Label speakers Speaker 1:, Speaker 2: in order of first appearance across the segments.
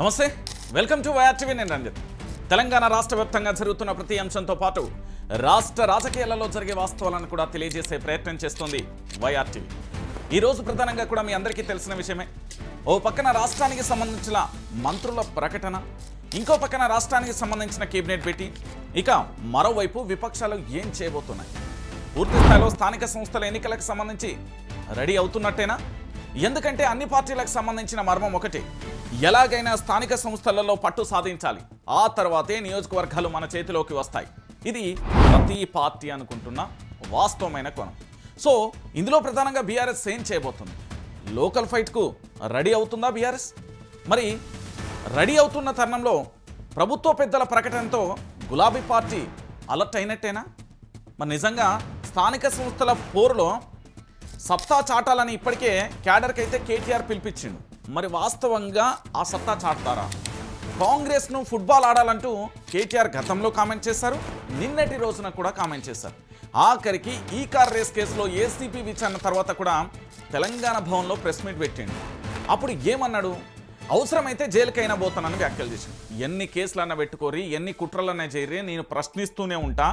Speaker 1: నమస్తే. Welcome to YRTV నేను రంజిత్. తెలంగాణ రాష్ట్ర వ్యాప్తంగా జరుగుతున్న ప్రతి అంశంతో పాటు రాష్ట్ర రాజకీయాలలో జరిగే వాస్తవాలను కూడా తెలియజేసే ప్రయత్నం చేస్తుంది వైఆర్టీవీ ఈరోజు ప్రధానంగా కూడా మీ అందరికీ తెలిసిన విషయమే. ఓ పక్కన రాష్ట్రానికి సంబంధించిన మంత్రుల ప్రకటన ఇంకో పక్కన రాష్ట్రానికి సంబంధించిన కేబినెట్ పెట్టి ఇక మరోవైపు విపక్షాలు ఏం చేయబోతున్నాయి? పూర్తి స్థాయిలో స్థానిక సంస్థల ఎన్నికలకు సంబంధించి రెడీ అవుతున్నట్టేనా? ఎందుకంటే అన్ని పార్టీలకు సంబంధించిన మర్మం ఒకటి. ఎలాగైనా స్థానిక సంస్థలలో పట్టు సాధించాలి. ఆ తర్వాతే నియోజకవర్గాలు మన చేతిలోకి వస్తాయి. ఇది ప్రతి పార్టీ అనుకుంటున్న వాస్తవమైన కోణం. సో ఇందులో ప్రధానంగా బీఆర్ఎస్ ఏం చేయబోతుంది? లోకల్ ఫైట్కు రెడీ అవుతుందా బీఆర్ఎస్? మరి రెడీ అవుతున్న తరుణంలో ప్రభుత్వ పెద్దల ప్రకటనతో గులాబీ పార్టీ అలర్ట్ అయినట్టేనా? మరి నిజంగా స్థానిక సంస్థల పోరులో సప్తా చాటాలని ఇప్పటికే క్యాడర్కైతే కేటీఆర్ పిలిపించిండు. మరి వాస్తవంగా ఆ సత్తా చాటుతారా? కాంగ్రెస్ను ఫుట్బాల్ ఆడాలంటూ కేటీఆర్ గతంలో కామెంట్ చేశారు నిన్నటి రోజున కూడా కామెంట్ చేశారు. ఆఖరికి ఈ కార్ రేస్ కేసులో ఏసీపీ విచారణ తర్వాత కూడా తెలంగాణ భవన్లో ప్రెస్ మీట్ పెట్టిండు. అప్పుడు ఏమన్నాడు? అవసరమైతే జైలుకైనా పోతానని వ్యాఖ్యలు చేశాడు. ఎన్ని కేసులన్నా పెట్టుకోరి ఎన్ని కుట్రలన్నా చేయరి నేను ప్రశ్నిస్తూనే ఉంటా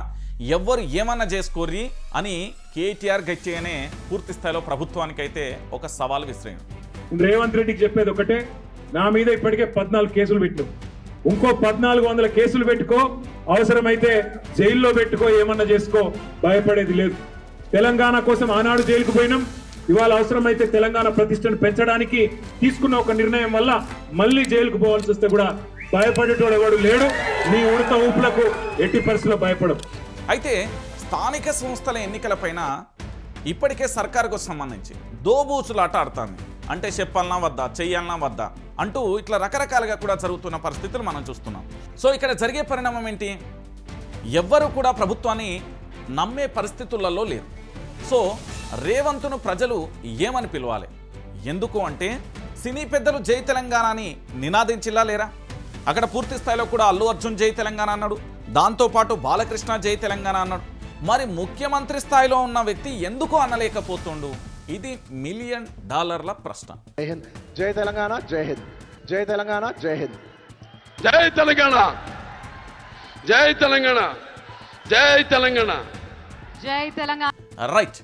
Speaker 1: ఎవ్వరు ఏమన్నా చేసుకోర్రి అని కేటీఆర్ గట్టిగానే పూర్తి స్థాయిలో ప్రభుత్వానికైతే ఒక సవాల్ విసిరాడు.
Speaker 2: రేవంత్ రెడ్డికి చెప్పేది ఒకటే నా మీద ఇప్పటికే పద్నాలుగు కేసులు పెట్టు ఇంకో పద్నాలుగు వందల కేసులు పెట్టుకో అవసరమైతే జైల్లో పెట్టుకో ఏమన్నా చేసుకో భయపడేది లేదు. తెలంగాణ కోసం ఆనాడు జైలుకు పోయినాం ఇవాళ అవసరమైతే తెలంగాణ ప్రతిష్టను పెంచడానికి తీసుకున్న ఒక నిర్ణయం వల్ల మళ్ళీ జైలుకు పోవాల్సి వస్తే కూడా భయపడేటోడు ఎవడు లేడు నీ ఉడత ఊపులకు ఎట్టి పరిస్థితుల్లో భయపడవు.
Speaker 1: అయితే స్థానిక సంస్థల ఎన్నికలపైన ఇప్పటికే సర్కారుకు సంబంధించి దోబూచులాట ఆడుతుంది. అంటే చెప్పాలన్నా వద్దా చెయ్యాలన్నా వద్దా అంటూ ఇట్లా రకరకాలుగా కూడా జరుగుతున్న పరిస్థితులు మనం చూస్తున్నాం. సో ఇక్కడ జరిగే పరిణామం ఏంటి? ఎవ్వరు కూడా ప్రభుత్వాన్ని నమ్మే పరిస్థితులలో లేరు. సో రేవంత్ను ప్రజలు ఏమని పిలవాలి? ఎందుకు అంటే సినీ పెద్దలు జై తెలంగాణ అని నినాదించిలా లేరా? అక్కడ పూర్తి స్థాయిలో కూడా అల్లు అర్జున్ జై తెలంగాణ అన్నాడు. దాంతోపాటు బాలకృష్ణ జై తెలంగాణ అన్నాడు. మరి ముఖ్యమంత్రి స్థాయిలో ఉన్న వ్యక్తి ఎందుకు అనలేకపోతుండు? ఇది మిలియన్ డాలర్ల ప్రశ్న.
Speaker 3: జై హింద్. జై తెలంగాణ జై హింద్. జై తెలంగాణ జై హింద్.
Speaker 4: జై తెలంగాణ. జై తెలంగాణ. జై తెలంగాణ.
Speaker 5: జై తెలంగాణ.
Speaker 1: రైట్.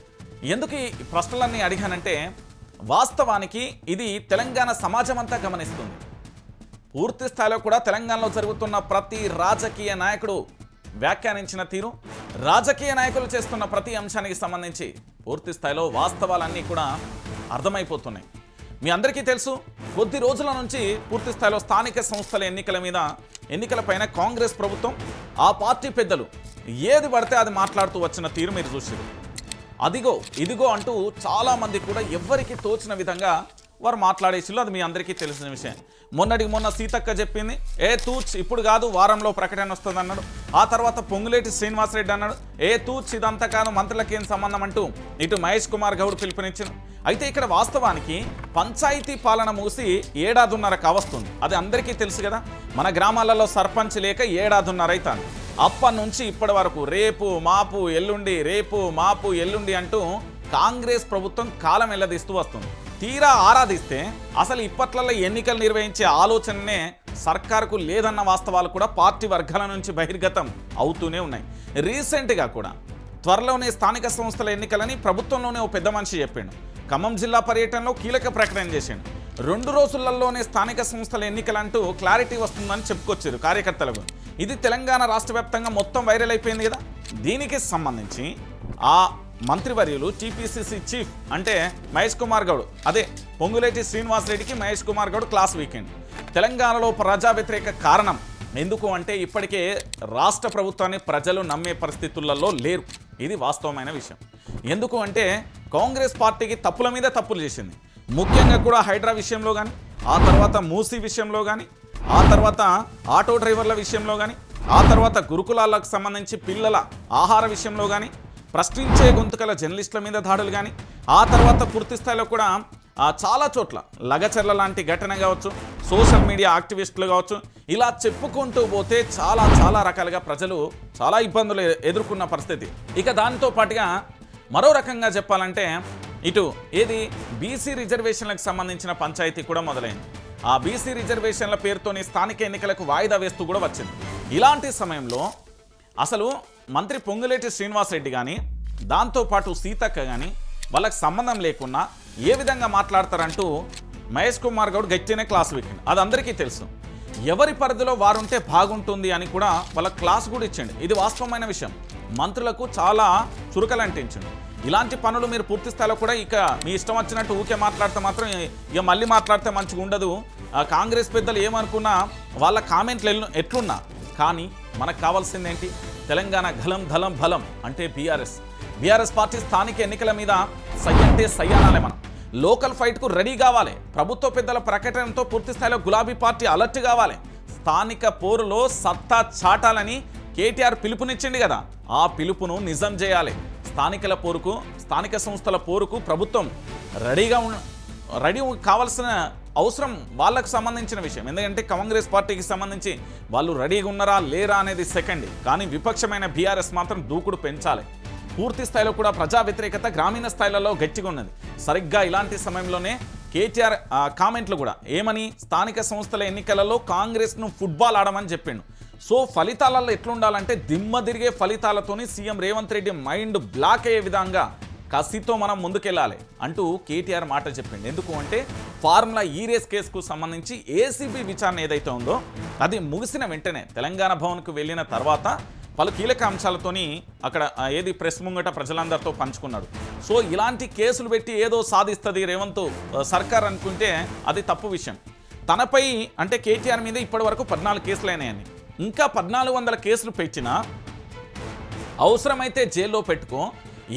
Speaker 1: ఎందుకు ఈ ప్రశ్నలన్నీ అడిగానంటే వాస్తవానికి ఇది తెలంగాణ సమాజం అంతా గమనిస్తుంది. పూర్తి స్థాయిలో కూడా తెలంగాణలో జరుగుతున్న ప్రతి రాజకీయ నాయకుడు వ్యాఖ్యానించిన తీరు. రాజకీయ నాయకులు చేస్తున్న ప్రతి అంశానికి సంబంధించి పూర్తి స్థాయిలో వాస్తవాలన్నీ కూడా అర్థమైపోతున్నాయి. మీ అందరికీ తెలుసు కొద్ది రోజుల నుంచి పూర్తి స్థాయిలో స్థానిక సంస్థల ఎన్నికల మీద ఎన్నికలపైన కాంగ్రెస్ ప్రభుత్వం ఆ పార్టీ పెద్దలు ఏది పడితే అది మాట్లాడుతూ వచ్చిన తీరు మీరు చూసారు అదిగో ఇదిగో అంటూ చాలామంది కూడా ఎవ్వరికి తోచిన విధంగా వారు మాట్లాడేసిళ్ళు అది మీ అందరికీ తెలిసిన విషయం. మొన్నటికి మొన్న సీతక్క చెప్పింది ఏ తూచ్ ఇప్పుడు కాదు వారంలో ప్రకటన వస్తుంది అన్నాడు ఆ తర్వాత పొంగులేటి శ్రీనివాసరెడ్డి అన్నాడు ఏ తూచ్ ఇదంతా కాదు మంత్రులకి ఏం సంబంధం అంటూ ఇటు మహేష్ కుమార్ గౌడ్ పిలుపునిచ్చింది అయితే ఇక్కడ వాస్తవానికి పంచాయతీ పాలన మూసి ఏడాదిన్నర కావస్తుంది. అది అందరికీ తెలుసు కదా. మన గ్రామాలలో సర్పంచ్ లేక ఏడాదిన్నర అవుతాను అప్పటి నుంచి ఇప్పటి వరకు రేపు మాపు ఎల్లుండి రేపు మాపు ఎల్లుండి అంటూ కాంగ్రెస్ ప్రభుత్వం కాలం ఎల్లదీస్తూ వస్తుంది. తీరా ఆరాధిస్తే అసలు ఇప్పట్లలో ఎన్నికలు నిర్వహించే ఆలోచననే సర్కారుకు లేదన్న వాస్తవాలు కూడా పార్టీ వర్గాల నుంచి బహిర్గతం అవుతూనే ఉన్నాయి. రీసెంట్గా కూడా త్వరలోనే స్థానిక సంస్థల ఎన్నికలని ప్రభుత్వంలోనే ఓ పెద్ద మనిషి చెప్పాడు. ఖమ్మం జిల్లా పర్యటనలో కీలక ప్రకటన చేసిండు రెండు రోజులలోనే స్థానిక సంస్థల ఎన్నికలంటూ క్లారిటీ వస్తుందని చెప్పుకొచ్చారు కార్యకర్తలకు ఇది తెలంగాణ రాష్ట్ర వ్యాప్తంగా మొత్తం వైరల్ అయిపోయింది కదా? దీనికి సంబంధించి ఆ మంత్రివర్యులు టీపీసీసీ చీఫ్ అంటే మహేష్ కుమార్ గౌడ్. అదే పొంగులేటి శ్రీనివాస్ రెడ్డికి మహేష్ కుమార్ గౌడ్ క్లాస్ వీకెండ్. తెలంగాణలో ప్రజా వ్యతిరేక కారణం ఎందుకు అంటే ఇప్పటికే రాష్ట్ర ప్రభుత్వాన్ని ప్రజలు నమ్మే పరిస్థితులలో లేరు. ఇది వాస్తవమైన విషయం. ఎందుకు అంటే కాంగ్రెస్ పార్టీకి తప్పుల మీద తప్పులు చేసింది. ముఖ్యంగా కూడా హైడ్రా విషయంలో కానీ ఆ తర్వాత మూసీ విషయంలో కానీ ఆ తర్వాత ఆటో డ్రైవర్ల విషయంలో కానీ ఆ తర్వాత గురుకులాలకు సంబంధించి పిల్లల ఆహార విషయంలో కానీ ప్రశ్నించే గొంతుకల జర్నలిస్టుల మీద దాడులు కానీ ఆ తర్వాత పూర్తి స్థాయిలో కూడా చాలా చోట్ల లగచర్ల లాంటి ఘటన కావచ్చు సోషల్ మీడియా యాక్టివిస్టులు కావచ్చు ఇలా చెప్పుకుంటూ పోతే చాలా చాలా రకాలుగా ప్రజలు చాలా ఇబ్బందులు ఎదుర్కొన్న పరిస్థితి. ఇక దానితో పాటుగా మరో రకంగా చెప్పాలంటే ఇటు ఏది బీసీ రిజర్వేషన్లకు సంబంధించిన పంచాయతీ కూడా మొదలైంది. ఆ బీసీ రిజర్వేషన్ల పేరుతోని స్థానిక ఎన్నికలకు వాయిదా వేస్తూ కూడా వచ్చింది. ఇలాంటి సమయంలో అసలు మంత్రి పొంగులేటి శ్రీనివాసరెడ్డి కానీ దాంతోపాటు సీతక్క కానీ వాళ్ళకి సంబంధం లేకున్నా ఏ విధంగా మాట్లాడతారంటూ మహేష్ కుమార్ గౌడ్ గట్టినే క్లాస్ పెట్టిండు. అది అందరికీ తెలుసు. ఎవరి పరిధిలో వారుంటే బాగుంటుంది అని కూడా వాళ్ళ క్లాస్ కూడా ఇచ్చిండు. ఇది వాస్తవమైన విషయం. మంత్రులకు చాలా చురుకలు అంటించిండు. ఇలాంటి పనులు మీరు పూర్తి స్థాయిలో కూడా ఇక మీ ఇష్టం వచ్చినట్టు ఊకే మాట్లాడితే మాత్రం ఇక మళ్ళీ మాట్లాడితే మంచిగా ఉండదు. ఆ కాంగ్రెస్ పెద్దలు ఏమనుకున్నా వాళ్ళ కామెంట్లు ఎట్లున్నా. కానీ మనకు కావాల్సింది ఏంటి తెలంగాణ ఘలం ధలం బలం అంటే బీఆర్ఎస్. బీఆర్ఎస్ పార్టీ స్థానిక ఎన్నికల మీద సై అంటే సై అనాలి మనం. లోకల్ ఫైట్కు రెడీ కావాలి. ప్రభుత్వ పెద్దల ప్రకటనతో పూర్తి స్థాయిలో గులాబీ పార్టీ అలర్ట్ కావాలి. స్థానిక పోరులో సత్తా చాటాలని కేటీఆర్ పిలుపునిచ్చింది కదా. ఆ పిలుపును నిజం చేయాలి. స్థానికల పోరుకు స్థానిక సంస్థల పోరుకు ప్రభుత్వం రెడీగా ఉ రెడీ కావాల్సిన అవసరం వాళ్ళకు సంబంధించిన విషయం. ఎందుకంటే కాంగ్రెస్ పార్టీకి సంబంధించి వాళ్ళు రెడీగా ఉన్నారా లేరా అనేది సెకండ్. కానీ విపక్షమైన బీఆర్ఎస్ మాత్రం దూకుడు పెంచాలి. పూర్తి స్థాయిలో కూడా ప్రజా వ్యతిరేకత గ్రామీణ స్థాయిలలో గట్టిగా ఉన్నది. సరిగ్గా ఇలాంటి సమయంలోనే కేటీఆర్ కామెంట్లు కూడా. ఏమని? స్థానిక సంస్థల ఎన్నికలలో కాంగ్రెస్ను ఫుట్బాల్ ఆడమని చెప్పిండు. సో ఫలితాలలో ఎట్లుండాలంటే దిమ్మ తిరిగే ఫలితాలతోని CM Revanth Reddy mind block అయ్యే విధంగా కసితో మనం ముందుకెళ్ళాలి అంటూ కేటీఆర్ మాట చెప్పింది ఎందుకు అంటే ఫార్ములా ఈ రేస్ కేసుకు సంబంధించి ఏసీబీ విచారణ ఏదైతే ఉందో అది ముగిసిన వెంటనే తెలంగాణ భవన్కు వెళ్ళిన తర్వాత పలు కీలక అంశాలతోని అక్కడ ఏది ప్రెస్ ముంగట ప్రజలందరితో పంచుకున్నాడు. సో ఇలాంటి కేసులు పెట్టి ఏదో సాధిస్తుంది రేవంత్ సర్కార్ అనుకుంటే అది తప్పు విషయం. తనపై అంటే కేటీఆర్ మీద ఇప్పటి వరకు పద్నాలుగు కేసులైనాయని ఇంకా పద్నాలుగు వందల కేసులు పెట్టినా అవసరమైతే జైల్లో పెట్టుకో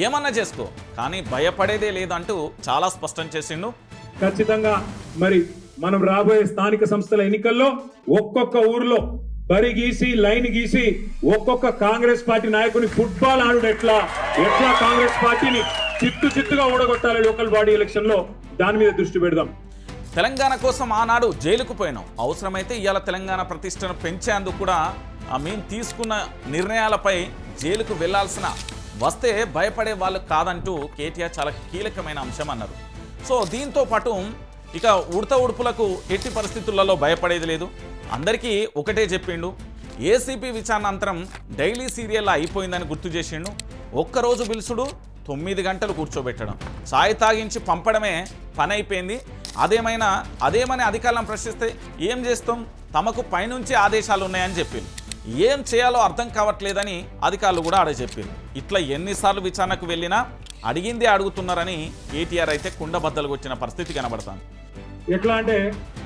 Speaker 1: ఏమన్నా చేసుకో. కానీ భయపడేదే లేదంటూ చాలా స్పష్టం చేసిండు.
Speaker 2: ఖచ్చితంగా మరి మనం రాబోయే స్థానిక సంస్థల ఎన్నికల్లో ఒక్కొక్క ఊర్లో బరి గీసి లైన్ గీసి ఒక్కొక్క కాంగ్రెస్ పార్టీ నాయకుని ఫుట్బాల్ ఆడుడు ఎట్లా? ఎట్లా కాంగ్రెస్ పార్టీని చిత్తు చిత్తుగా ఓడగొట్టాలి లోకల్ బాడీ ఎలక్షన్లో దాని మీద దృష్టి పెడదాం.
Speaker 1: తెలంగాణ కోసం ఆనాడు జైలుకు పోయినాం. అవసరమైతే ఇవాళ తెలంగాణ ప్రతిష్టను పెంచేందుకు కూడా ఆ మేము తీసుకున్న నిర్ణయాలపై జైలుకు వెళ్ళాల్సిన వస్తే భయపడే వాళ్ళు కాదంటూ కేటీఆర్ చాలా కీలకమైన అంశం అన్నారు. సో దీంతో పాటు ఇక ఉడత ఉడుపులకు ఎట్టి పరిస్థితులలో భయపడేది లేదు. అందరికీ ఒకటే చెప్పిండు ఏసీపీ విచారణ అంతరం డైలీ సీరియల్ అయిపోయిందని గుర్తు చేసిండు. ఒక్కరోజు పిలుచుడు తొమ్మిది గంటలు కూర్చోబెట్టడం. చాయ్ తాగించి పంపడమే పని అయిపోయింది అదేమైనా అదేమని అధికారులను ప్రశ్నిస్తే ఏం చేస్తాం? తమకు పైనుంచి ఆదేశాలు ఉన్నాయని చెప్పింది ఏం చేయాలో అర్థం కావట్లేదని అధికారులు కూడా ఆడ చెప్పారు. ఇట్లా ఎన్నిసార్లు విచారణకు వెళ్ళినా అడిగిందే అడుగుతున్నారని కేటీఆర్ అయితే కుండబద్దలు కొట్టిన పరిస్థితి కనబడతాను
Speaker 2: ఎట్లా అంటే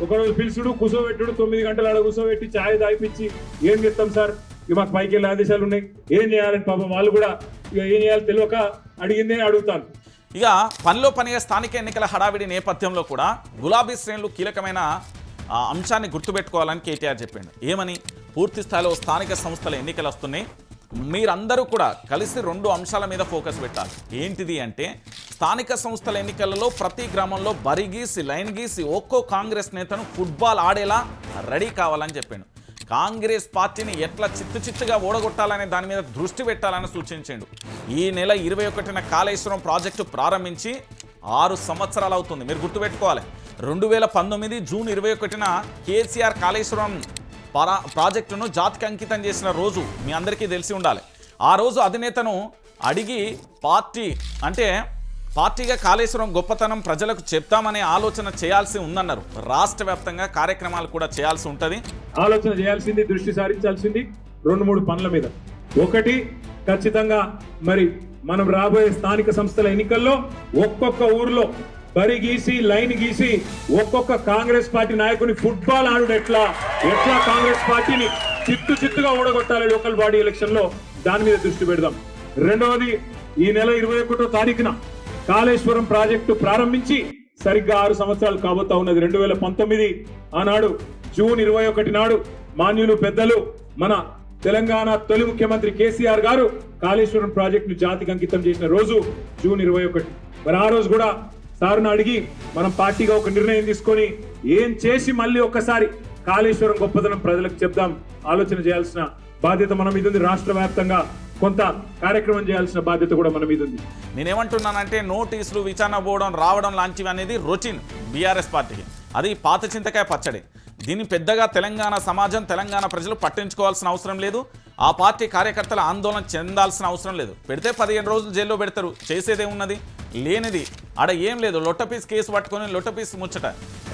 Speaker 2: ఒకరోజు పిలుచుడు కూర్చోబెట్టుడు తొమ్మిది గంటలు ఆడ కూర్చోబెట్టి ఛాయ్ దాయిపించి ఏం చెప్తాం సార్? ఇక మాకు పైకి వెళ్ళే ఆదేశాలు ఉన్నాయి. ఏం చేయాలని పాపం వాళ్ళు కూడా ఇక ఏం చేయాలి తెలియక అడిగిందే అడుగుతాను
Speaker 1: ఇక పనిలో పనిగా స్థానిక ఎన్నికల హడావిడి నేపథ్యంలో కూడా గులాబీ శ్రేణులు కీలకమైన ఆ, అంశాన్ని గుర్తుపెట్టుకోవాలని కేటీఆర్ చెప్పిండు. ఏమని? పూర్తి స్థాయిలో స్థానిక సంస్థల ఎన్నికలు వస్తున్నాయి. మీరందరూ కూడా కలిసి రెండు అంశాల మీద ఫోకస్ పెట్టాలి. ఏంటిది అంటే స్థానిక సంస్థల ఎన్నికలలో ప్రతి గ్రామంలో బరి గీసి లైన్ గీసి ఒక్కో కాంగ్రెస్ నేతను ఫుట్బాల్ ఆడేలా రెడీ కావాలని చెప్పాడు. కాంగ్రెస్ పార్టీని ఎట్లా చిత్తు చిత్తుగా ఓడగొట్టాలనే దాని మీద దృష్టి పెట్టాలని సూచించాడు. ఈ నెల ఇరవై ఒకటిన కాళేశ్వరం ప్రాజెక్టు ప్రారంభించి ఆరు సంవత్సరాలు అవుతుంది. మీరు గుర్తుపెట్టుకోవాలి. రెండు వేల పంతొమ్మిది జూన్ ఇరవై ఒకటిన కేసీఆర్ కాళేశ్వరం పరా ప్రాజెక్టును జాతికి అంకితం చేసిన రోజు మీ అందరికీ తెలిసి ఉండాలి. ఆ రోజు అధినేతను అడిగి పార్టీ అంటే పార్టీగా కాళేశ్వరం గొప్పతనం ప్రజలకు చెప్తామనే ఆలోచన చేయాల్సి ఉందన్నారు. రాష్ట్ర వ్యాప్తంగా కార్యక్రమాలు కూడా చేయాల్సి ఉంటుంది.
Speaker 2: ఆలోచన చేయాల్సింది దృష్టి సారించాల్సింది రెండు మూడు పనుల మీద. ఒకటి ఖచ్చితంగా మరి మనం రాబోయే స్థానిక సంస్థల ఎన్నికల్లో ఒక్కొక్క ఊర్లో బరి గీసి లైన్ గీసి ఒక్కొక్క కాంగ్రెస్ పార్టీ నాయకుని ఫుట్బాల్ ఆడుడు ఎట్లా? ఎట్లా కాంగ్రెస్ పార్టీని చిత్తు చిత్తుగా ఓడగొట్టాలి లోకల్ బాడీ ఎలక్షన్లో దాని మీద దృష్టి పెడదాం. రెండవది ఈ నెల ఇరవై ఒకటో తారీఖున కాళేశ్వరం ప్రాజెక్టు ప్రారంభించి సరిగ్గా ఆరు సంవత్సరాలు కాబోతా ఉన్నది. రెండు వేల పంతొమ్మిది ఆనాడు జూన్ ఇరవై ఒకటి నాడు మాన్యులు పెద్దలు మన తెలంగాణ తొలి ముఖ్యమంత్రి కేసీఆర్ గారు కాళేశ్వరం ప్రాజెక్టును జాతికి అంకితం చేసిన రోజు జూన్ ఇరవై ఒకటి. మరి ఆ రోజు కూడా సార్ను అడిగి మనం పార్టీగా ఒక నిర్ణయం తీసుకొని ఏం చేసి మళ్ళీ ఒక్కసారి కాళేశ్వరం గొప్పదనం ప్రజలకు చెప్దాం. ఆలోచన చేయాల్సిన బాధ్యత మన మీద ఉంది. రాష్ట్ర వ్యాప్తంగా కొంత కార్యక్రమం చేయాల్సిన బాధ్యత కూడా మన మీద ఉంది.
Speaker 1: నేనేమంటున్నానంటే నోటీసులు విచారణ పోవడం రావడం లాంటివి అనేది రొటీన్ బీఆర్ఎస్ పార్టీకి. అది పాత చింతకాయ పచ్చడి. దీన్ని పెద్దగా తెలంగాణ సమాజం తెలంగాణ ప్రజలు పట్టించుకోవాల్సిన అవసరం లేదు. ఆ పార్టీ కార్యకర్తలు ఆందోళన చెందాల్సిన అవసరం లేదు. పెడితే పదిహేను రోజులు జైల్లో పెడతారు. చేసేదే ఉన్నది లేనిది ఆడ ఏం లేదు లొట్టపీస్ కేసు పట్టుకొని లొట్టపీస్ ముచ్చట.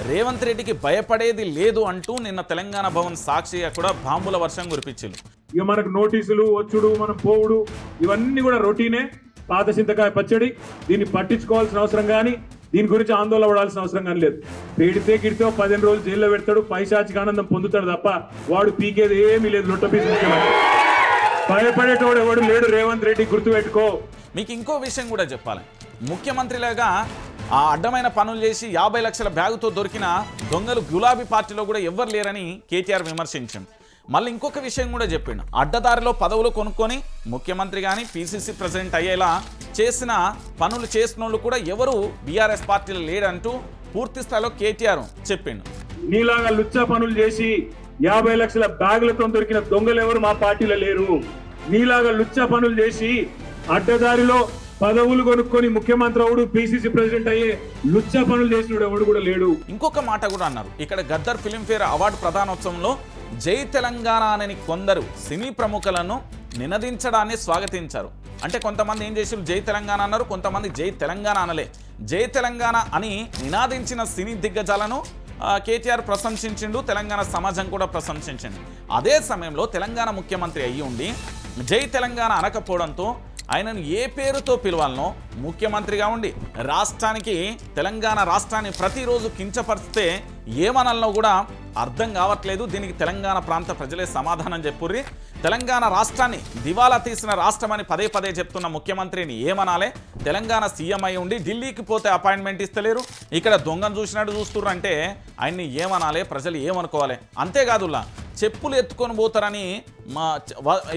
Speaker 1: రేవంత్ రెడ్డికి భయపడేది లేదు అంటూ నిన్న తెలంగాణ భవన్ సాక్షిగా కూడా బాంబుల వర్షం కురిపించారు
Speaker 2: ఇక మనకు నోటీసులు వచ్చుడు మనం పోవుడు ఇవన్నీ కూడా రొటీనే. పాత చింతకాయ పచ్చడి దీన్ని పట్టించుకోవాల్సిన అవసరం కానీ దీని గురించి ఆందోళన పడాల్సిన అవసరం కానీ లేదు. పెడితే గిడితే పదిహేను రోజులు జైల్లో పెడతాడు పైశాచిక ఆనందం పొందుతాడు తప్ప వాడు పీకేది ఏమీ లేదు లొట్టపీస్ భయపడేటోడు ఎవడు లేడు రేవంత్ రెడ్డి గుర్తుపెట్టుకో.
Speaker 1: మీకు ఇంకో విషయం కూడా చెప్పాలి. ముఖ్యమంత్రిలాగా ఆ అడ్డమైన పనులు చేసి యాభై లక్షల బ్యాగుతో దొరికిన దొంగలు గులాబీ పార్టీలో కూడా ఎవ్వరు లేరని కేటీఆర్ విమర్శించాం. మళ్ళీ ఇంకొక విషయం కూడా చెప్పిండు. అడ్డదారిలో పదవులు కొనుక్కొని ముఖ్యమంత్రి కానీ పీసీసీ ప్రెసిడెంట్ అయ్యేలా చేసిన పనులు చేసిన వాళ్ళు కూడా ఎవరు బీఆర్ఎస్ పార్టీలో లేడంటూ పూర్తి స్థాయిలో కేటీఆర్ చెప్పిండు.
Speaker 2: నీలాగా లుచ్చా పనులు చేసి యాభై లక్షల బ్యాగులతో దొరికిన దొంగలు ఎవరు మా పార్టీలో లేరు? నీలాగా లుచ్చా పనులు చేసి అడ్డదారిలో పదవులు కొనుక్కొని ముఖ్యమంత్రి అవుడు పిసిసి ప్రెసిడెంట్ అయ్యే లుచ్చా పనులు చేసినోడు ఎవడు కూడా లేడు.
Speaker 1: ఇంకొక మాట కూడా అన్నారు. ఇక్కడ గద్దర్ ఫిలింఫేర్ అవార్డు ప్రధానోత్సవంలో జై తెలంగాణ అని కొందరు సినీ ప్రముఖులను నినదించడాన్ని స్వాగతించారు. అంటే కొంతమంది ఏం చేసి జై తెలంగాణ అన్నారు. కొంతమంది జై తెలంగాణ అనలే. జై తెలంగాణ అని నినాదించిన సినీ దిగ్గజాలను కేటీఆర్ ప్రశంసించిండు తెలంగాణ సమాజం కూడా ప్రశంసించింది. అదే సమయంలో తెలంగాణ ముఖ్యమంత్రి అయ్యి ఉండి జై తెలంగాణ అనకపోవడంతో ఆయనను ఏ పేరుతో పిలవాలనో ముఖ్యమంత్రిగా ఉండి రాష్ట్రానికి తెలంగాణ రాష్ట్రాన్ని ప్రతిరోజు కించపరిస్తే ఏమనాలనో కూడా అర్థం కావట్లేదు. దీనికి తెలంగాణ ప్రాంత ప్రజలే సమాధానం చెప్పుర్రి. తెలంగాణ రాష్ట్రాన్ని దివాలా తీసిన రాష్ట్రమని పదే పదే చెప్తున్న ముఖ్యమంత్రిని ఏమనాలే? తెలంగాణ సీఎం అయి ఉండి ఢిల్లీకి పోతే అపాయింట్మెంట్ ఇస్తలేరు. ఇక్కడ దొంగను చూసినట్టు చూస్తుర్రు అంటే ఆయన్ని ఏమనాలే? ప్రజలు ఏమనుకోవాలి? అంతేకాదులా చెప్పులు ఎత్తుకొని పోతారని మా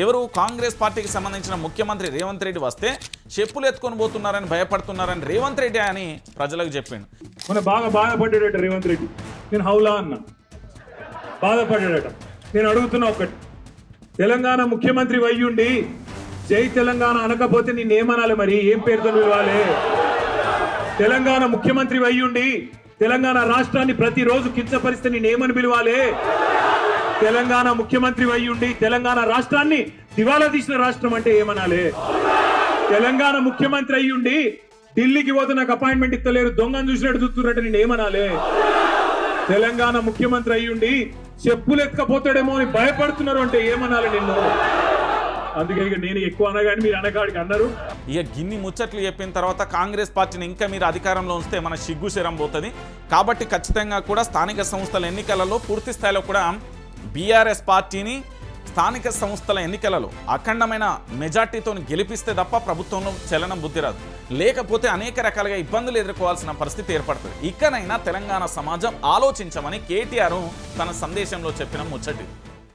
Speaker 1: ఎవరు కాంగ్రెస్ పార్టీకి సంబంధించిన ముఖ్యమంత్రి రేవంత్ రెడ్డి వస్తే చెప్పులు ఎత్తుకొని పోతున్నారని భయపడుతున్నారని రేవంత్ రెడ్డి అని ప్రజలకు చెప్పిండు.
Speaker 2: మన బాగా బాధపడ్డాడట రేవంత్ రెడ్డి. నేను హౌలా అన్నా. బాధపడ్డాడట. నేను అడుగుతున్నా ఒకటి తెలంగాణ ముఖ్యమంత్రి వయ్యుండి జై తెలంగాణ అనకపోతే నేనేమనాలి మరి? ఏం పేరుతో పిలవాలి? తెలంగాణ ముఖ్యమంత్రి వయ్యుండి తెలంగాణ రాష్ట్రాన్ని ప్రతిరోజు కించపరిస్తే నేనేమని పిలవాలి? తెలంగాణ ముఖ్యమంత్రి అయ్యుండి తెలంగాణ రాష్ట్రాన్ని దివాలా తీసిన రాష్ట్రం అంటే ఏమనాలి? తెలంగాణ ముఖ్యమంత్రి అయ్యుండి ఢిల్లీకి పోతే నాకు అపాయింట్మెంట్ ఇస్తలేరు దొంగను చూసినట్టు చూస్తున్నట్టు నేను ఏమనాలి? తెలంగాణ ముఖ్యమంత్రి అయ్యుండి చెప్పులు ఎత్తుకపోతాడేమో అని భయపడుతున్నారు అంటే ఏమనాలి నిన్ను? అందుకే ఇక నేను ఎక్కువ అనగాని మీరు అనగాడికి అన్నారు
Speaker 1: ఇక గిన్ని ముచ్చట్లు చెప్పిన తర్వాత కాంగ్రెస్ పార్టీని ఇంకా మీరు అధికారంలో ఉంచితే మన సిగ్గు శరం పోతుంది. కాబట్టి ఖచ్చితంగా కూడా స్థానిక సంస్థల ఎన్నికలలో పూర్తి స్థాయిలో కూడా బీఆర్ఎస్ పార్టీని స్థానిక సంస్థల ఎన్నికలలో అఖండమైన మెజార్టీతో గెలిపిస్తే తప్ప ప్రభుత్వంలో చలనం బుద్ధి రాదు. లేకపోతే అనేక రకాలుగా ఇబ్బందులు ఎదుర్కోవాల్సిన పరిస్థితి ఏర్పడుతుంది. ఇకనైనా తెలంగాణ సమాజం ఆలోచించమని కేటీఆర్ తన సందేశంలో చెప్పిన ముచ్చటి